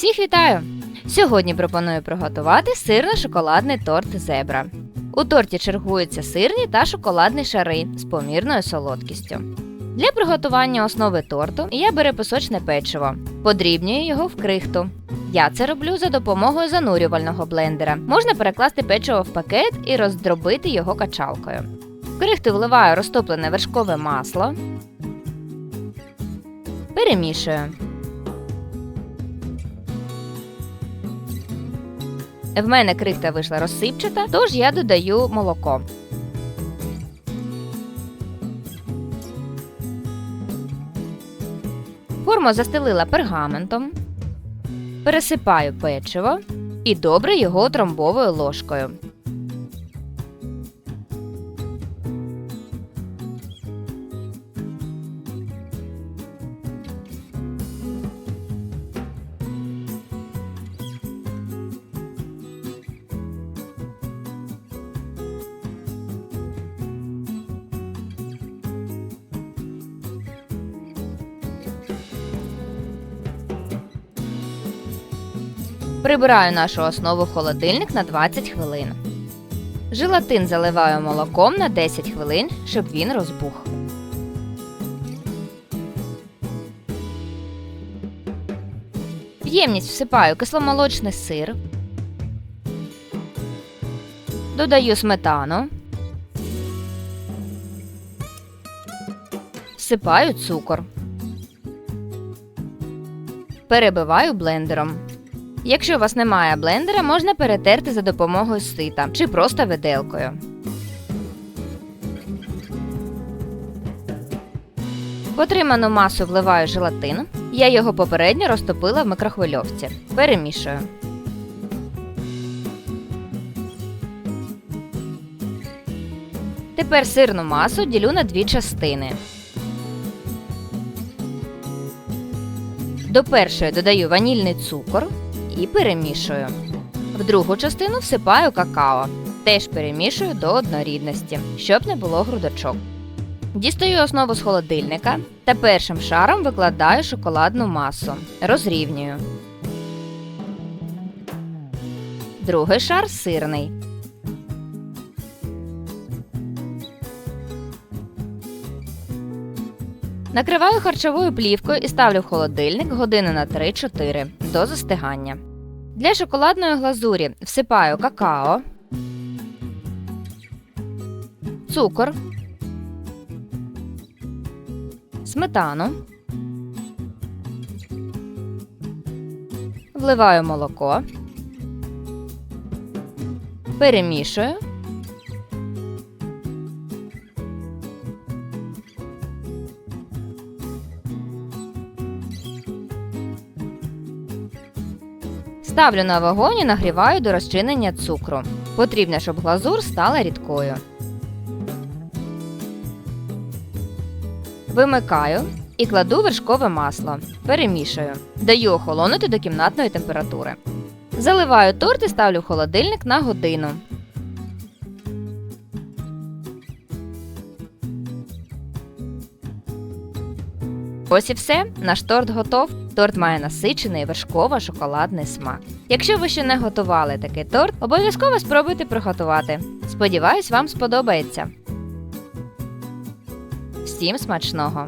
Всіх вітаю! Сьогодні пропоную приготувати сирно-шоколадний торт зебра. У торті чергуються сирні та шоколадні шари з помірною солодкістю. Для приготування основи торту я беру пісочне печиво, подрібнюю його в крихту. Я це роблю за допомогою занурювального блендера. Можна перекласти печиво в пакет і роздробити його качалкою. В крихту вливаю розтоплене вершкове масло. Перемішую. В мене крихта вийшла розсипчата, тож я додаю молоко. Форму застелила пергаментом, пересипаю печиво і добре його тромбовою ложкою. Прибираю нашу основу в холодильник на 20 хвилин. Желатин заливаю молоком на 10 хвилин, щоб він розбух. В ємність всипаю кисломолочний сир. Додаю сметану. Всипаю цукор. Перебиваю блендером. Якщо у вас немає блендера, можна перетерти за допомогою сита чи просто виделкою. В отриману масу вливаю желатин. Я його попередньо розтопила в микрохвильовці. Перемішую. Тепер сирну масу ділю на дві частини. До першої додаю ванільний цукор і перемішую. В другу частину всипаю какао. Теж перемішую до однорідності, щоб не було грудочок. Дістаю основу з холодильника та першим шаром викладаю шоколадну масу. Розрівнюю. Другий шар сирний. Накриваю харчовою плівкою і ставлю в холодильник години на 3-4 до застигання. Для шоколадної глазурі всипаю какао, цукор, сметану, вливаю молоко, перемішую. Ставлю на вогонь і нагріваю до розчинення цукру. Потрібно, щоб глазур стала рідкою. Вимикаю і кладу вершкове масло. Перемішую. Даю охолонути до кімнатної температури. Заливаю торт і ставлю в холодильник на годину. Ось і все. Наш торт готов. Торт має насичений вершково-шоколадний смак. Якщо ви ще не готували такий торт, обов'язково спробуйте приготувати. Сподіваюсь, вам сподобається. Всім смачного!